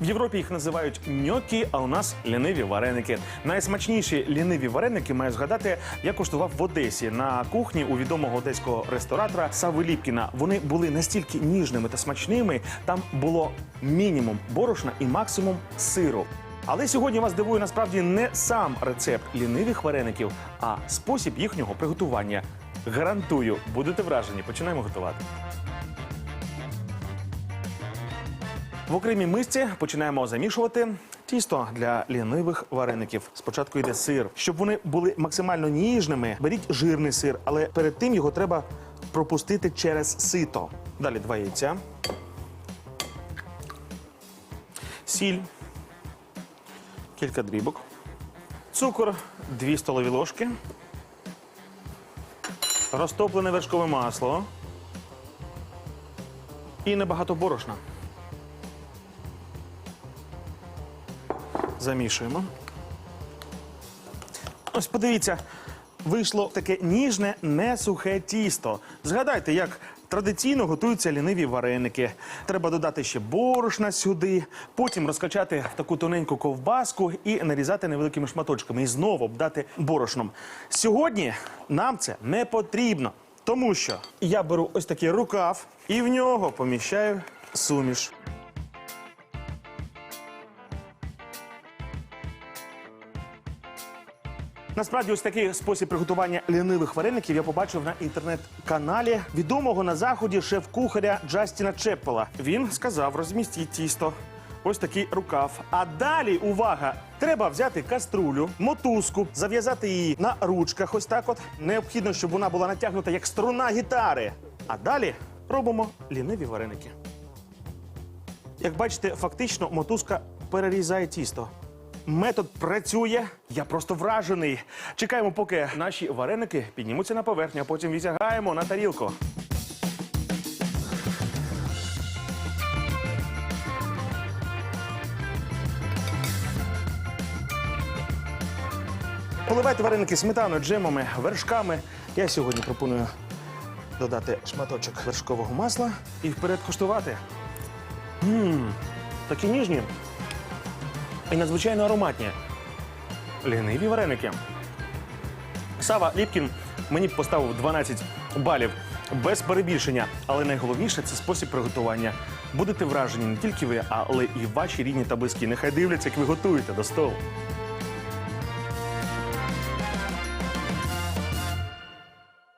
В Європі їх називають ньокі, а у нас ліниві вареники. Найсмачніші ліниві вареники маю згадати, я куштував в Одесі на кухні у відомого одеського ресторатора Сави Ліпкіна. Вони були настільки ніжними та смачними. Там було мінімум борошна і максимум сиру. Але сьогодні вас дивує насправді не сам рецепт лінивих вареників, а спосіб їхнього приготування. Гарантую, будете вражені. Починаємо готувати. В окремій мисці починаємо замішувати тісто для лінивих вареників. Спочатку йде сир. Щоб вони були максимально ніжними, беріть жирний сир, але перед тим його треба пропустити через сито. Далі два яйця. Сіль. Кілька дрібок. Цукор 2 столові ложки. Розтоплене вершкове масло. І небагато борошна. Замішуємо. Ось подивіться, вийшло таке ніжне, не сухе тісто. Згадайте, як традиційно готуються ліниві вареники. Треба додати ще борошна сюди, потім розкачати таку тоненьку ковбаску і нарізати невеликими шматочками. І знову обдати борошном. Сьогодні нам це не потрібно, тому що я беру ось такий рукав і в нього поміщаю суміш. Насправді, ось такий спосіб приготування лінивих вареників я побачив на інтернет-каналі відомого на заході шеф-кухаря Джастіна Чеппела. Він сказав: розмістіть тісто. Ось такий рукав. А далі увага! Треба взяти каструлю, мотузку, зав'язати її на ручках. Ось так. От необхідно, щоб вона була натягнута як струна гітари. А далі робимо ліниві вареники. Як бачите, фактично мотузка перерізає тісто. Метод працює. Я просто вражений. Чекаємо, поки наші вареники піднімуться на поверхню, а потім відтягаємо на тарілку. Поливайте вареники сметаною, джемами, вершками. Я сьогодні пропоную додати шматочок вершкового масла і вперед куштувати. Мм, такі ніжні і надзвичайно ароматні. Ліниві вареники. Сава Ліпкін мені б поставив 12 балів без перебільшення. Але найголовніше це спосіб приготування. Будете вражені не тільки ви, але і ваші рідні та близькі. Нехай дивляться, як ви готуєте до столу.